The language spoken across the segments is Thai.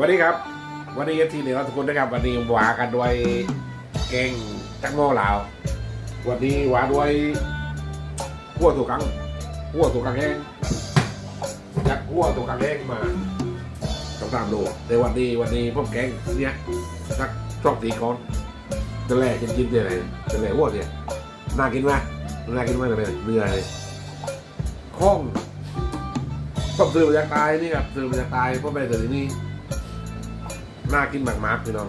วันนี้ครับ วันนี้ทีเหนือทุกคนนะครับวันนี้หวากันด้วยแกงจังโม่ลาววันนี้หวาด้วยหัวตัวกังหัวตัวกังแห้งจากหัวตัวกังแห้งมาต้องตามดูแต่วันนี้วันนี้พวกแกงเนี้ยสักสองตีก้อนจะแหล่จริงๆเลยจะแหล่หัวเนี่ยน่ากินไหมน่ากินไหมเลยเนื้อเลยข้องต้องซื้อมาจากตายนี่ครับซื้อมาจากตายเพราะไม่ได้ซื้อที่นี่ น่ากินมากๆพี่น้อง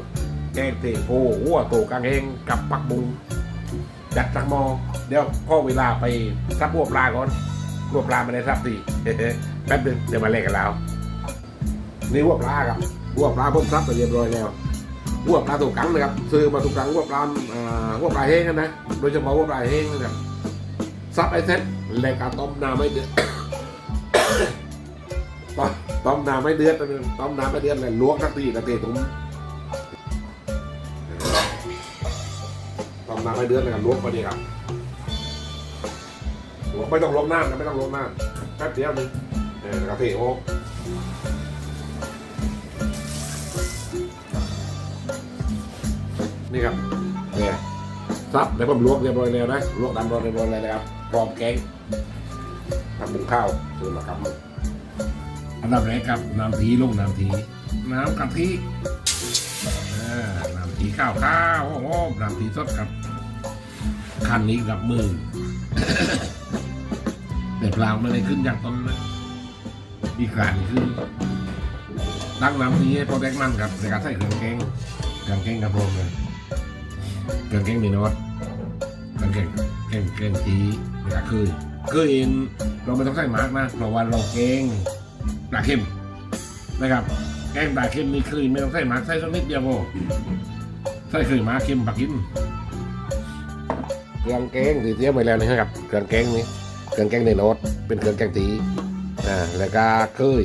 แกงเตะโพหัวโตกางเฮงกับปักบุงจัดสักมอ เดี๋ยวพ่อเวลาไปซับหัวปลาก่อนหัวปลามาในซับสี่แป๊บนึงเดี๋ยวมาเล่นกันแล้วนี่หัวปลาครับหัวปลาผมซับไปเรียบร้อยแล้วหัวปลาตัวกังนะครับซื้อมาตัวกังหัวปลาอ่าหัวปลาเฮงกันนะโดยเฉพาะหัวปลาเฮงนะครับซับไอเซ็ตแล้วก็ต้มน้ำไม่เดือด ต้มน้ำไม่เดือดต้มน้ำไม่เดือดเลยลวกกะทิกะทิตุ้มต้มน้ำไม่เดือดเลยกันลวกพอดีครับลวกไม่ต้องลวกน้ำนะไม่ต้องลวกน้ำแป๊บเดียวนึงเออกะทิโอ้นี่ครับเนี่ยซับแล้วผมลวกเรียบร้อยแล้วนะลวกดำร้อยเรียบร้อยแล้วนะครับพร้อมแกงทำบุงข้าวซื้อมาครับ อันดับแรกครับน้ำทีลงน้ำที น้ำกะทิน้ำทีข้าวข้าวโอ้โหน้ำทีสดครับ คันนี้กับมือแต่เปล่าไม่ได้ขึ้นจากต้นนะอีกการคือตั้งน้ำทีให้พอแดกมันครับในการใส่เครื่องแกงเครื่องแกงกระโรงเลยเครื่องแกงมีโนอตเครื่องแกงแกงแกงทีนี่ก็คือคือเองเราไม่ต้องใส่มากนะเพราะว่าเราแกง ปลาเค็มนะครับ แกงปลาเค็มมีคลีไม่ต้องใส่หมากใส่สักนิดเดียวพอใส่เคยหมาเค็มปลากิมเครื่องแกงที่เตรียมไว้แล้วนะครับเครื่องแกงนี้เครื่องแกงในรถเป็นเครื่องแกงตีอ่าแล้วก็เคย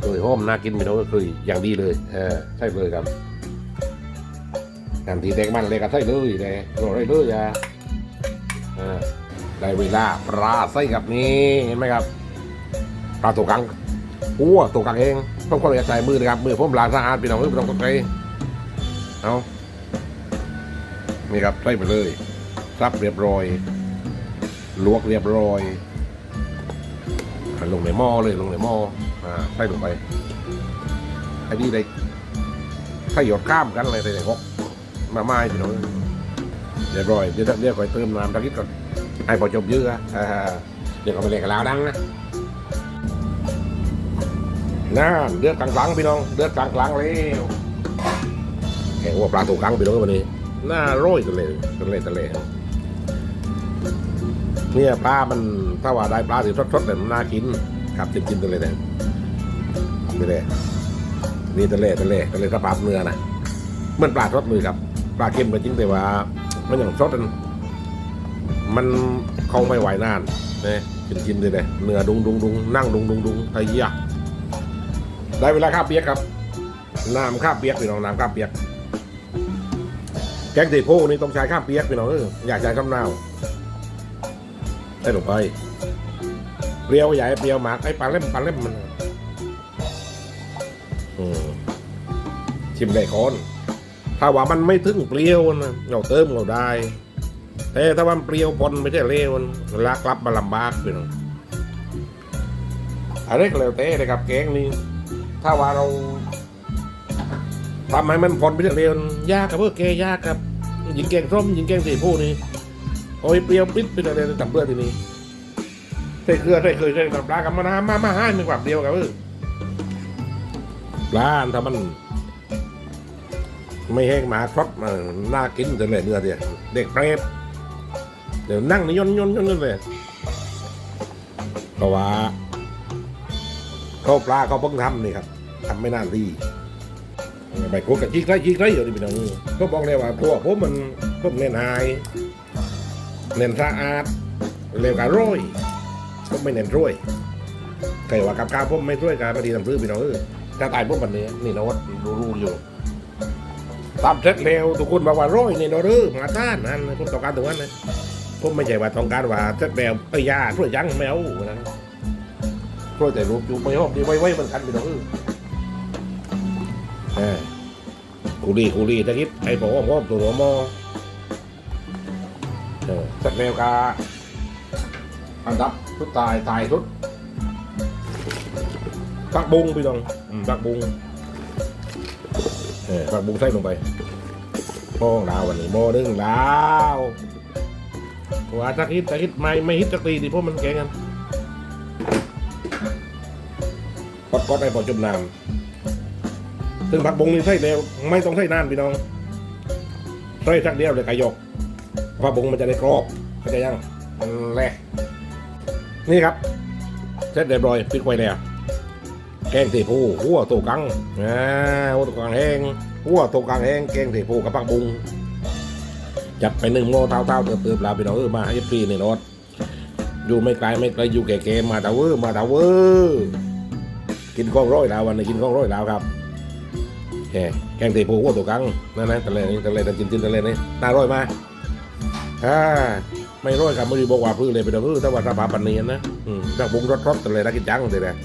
เคยหอมน่ากินไม่น้อยเคยอย่างดีเลยเออใช่เลยครับการทีแดงมันเลยก็ใส่เลยเลยโรยเลยอะอ่าได้เวลาปลาใส่กับนี่เห็นไหมครับ ปลาตัวกังหัวตัวกังเองต้องคนละใจมือนะครับมือผมล้างสะอาดพี่น้องไม่ต้องตกใจเอานี่ครับใส่ไปเลยซับเรียบร้อย ลวกเรียบร้อยลงในหม้อเลยลงในหม้ออ่าใส่ลงไปไอ้นี่ได้ถ้าหยดข้ามกันอะไรในหกมาไม้พี่น้องเรียบร้อยเดี๋ยวเดี๋ยวคอยเติมน้ำตะกี้ก่อนให้พอจบเยอะอ่าเดี๋ยวเขาไปเล่นกับเราดังนะ น่าเดือดกลางๆพี่น้อง เดือดกลางๆแล้วแกงว่าปลาถูกกลางพี่น้องวันนี้น่าโรยกันเลยกันเลยกันเลเนี่ยปลา มันถ้าว่าได้ปลาสีสดๆเนี่ยมันน่ากินครับจริงๆกันเลเนี่ยนี่เลนี่ทะเลทะเลทะเลสภาพเนื้อนะเหมันปลาสดมือครับ ปลาเค็มก็จริงแต่ว่า มันอย่างสดมันมันคงไม่ไหวนานเนี่ยกินๆเลยเลยเนื้อดุงดุงดุงนั่งดุงดุงดุงไอ้ยะ ได้เวลาข้าวเปียกครับน้ำข้าวเปียกพี่น้องน้ำข้าวเปียก แกงตีโพนี่ต้องใช้ข้าวเปียกพี่น้องเอออยากใช้ข้าวเน่าใส่ลงไปเปรี้ยวใหญ่เปรี้ยวหมากไอ้ปลาเล่มปลาเล่มมันอืมชิมได้คนถ้าว่ามันไม่ถึงเปรี้ยวนะเราเติมเราได้แต่ถ้ามันเปรี้ยวปนไม่ใช่เลวมันลากลับมาลำบากพี่น้องอะไรก็แล้วแต่นะครับแกงนี่ ถ้าว่าเราทำให้มันพอนไปเร็วยากครับเพื่อแกยากครับ หญิงแกงส้มหญิงแกงสีผู้นี่โอ้ยเปรี้ยวปิดไปเลยจับเบื่อทีนี้ใส่เครือใส่เคยใส่กับปลากับมะนาวมามาให้มีความเดียวกับเออปลาถ้ามัน ไม่แห้งหมาครบมันน่ากินจนเลยเนื้อเดียเด็กเปรตเดี๋ยวนั่งนี่ย่นย่นย่นย่นเลยเพราะว่า ข้าปลาเขาเพิ่งทำนี่ครับทำไม่นานดีไปโคกับจีกไรจีกไรอยู่นี่พี่น้องก็บอกเลยว่าพวกผมมันผมเน้นหายเน้นสะอาดเร็วกับร้อยผมไม่เน้นร้อยใครว่ากับข้าวผมไม่ร้อยกับพอดีทำซื้อพี่น้องเออถ้าตายผมแบบนี้นี่นะวัดรู้อยู่ตามเสร็จเร็วทุกคนบอกว่าร้อยนี่นะเด้อมาท่านนั่นผมต้องการตรงนั้นนะผมไม่ใช่ว่าต้องการว่าเสร็จแล้วเอ้ยยาช่วยยังไม่เอานะ ช่วยแต่รูปอยู่ไม่ห้องดีไว้ไว้มันกันไปหน่อยเออกูรีกูรีตะคิดไอ้ผมว่าผมตัวหัวหมอเออสักแนวกาอันดับสุดตายตายสุดผักบุ้งพี่น้องอืมผักบุ้งเออผักบุ้งใส่ลงไปโป้งดาววันนี้โมหนึ่งดาวว่าตะคิดตะคิดไม่ไม่ฮิตตะตีดิเพราะมันแกงกัน กดกดไอ้พอจุ่มน้ำซึ่งผักบงนี่ใส่เร็วไม่ต้องใส่นานพี่น้องใส่ทักเดียวเลยกายกผักบงมันจะได้กรอบเข้าใจยังอันแรกนี่ครับเสร็จเรียบร้อยปิดไว้แล้วแกงเทพูหัวโตกังอ่าหัวโตกังแห้งหัวโตกังแห้งแกงเทพูกับผักบุงจัดไปหนึ่งโม่เต้าเต้าเติบเติบลาพี่น้องเออมาให้ฟรีในรถอยู่ไม่ไกลไม่ไกลอยู่แก่ๆมาตาเวอร์มาตาเวอร์ กินข้องร้อยแล้ววันนี้กินข้องร้อยแล้วครับแกแกงเตะปูหัวตัวกังนั่นนะทะเลนี่ทะเลตะจินจินทะเลนี่น่าร่อยมาอ่าไม่ร่อยครับไม่ด้บอกว่าพื้นเลยไปเด้อพื้นแต่ว่าสภาพปันเนียนนะอืมถ้าบุ้งรสรสทะเลน่ากินจังเลยนะ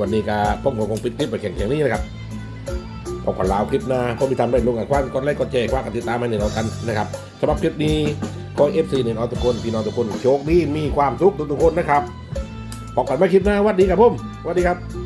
วันนี้ก็ผมก็คงปิดคลิปไปแข่งๆนี้นะครับพบกันลาวคลิปหนะผมมีทำได้ลงกันคว้านกดไลค์กดแชร์คว้ากันติดตามให้หนึ่งเรากันนะครับสำหรับคลิปนี้ก็เอฟซีหนึ่งเอาทุกคนพี่น้องทุกคนโชคดีมีความสุขทุกๆคนนะครับพบกันไม่คลิปหน้าสวัสดีครับผมวัสดีครับ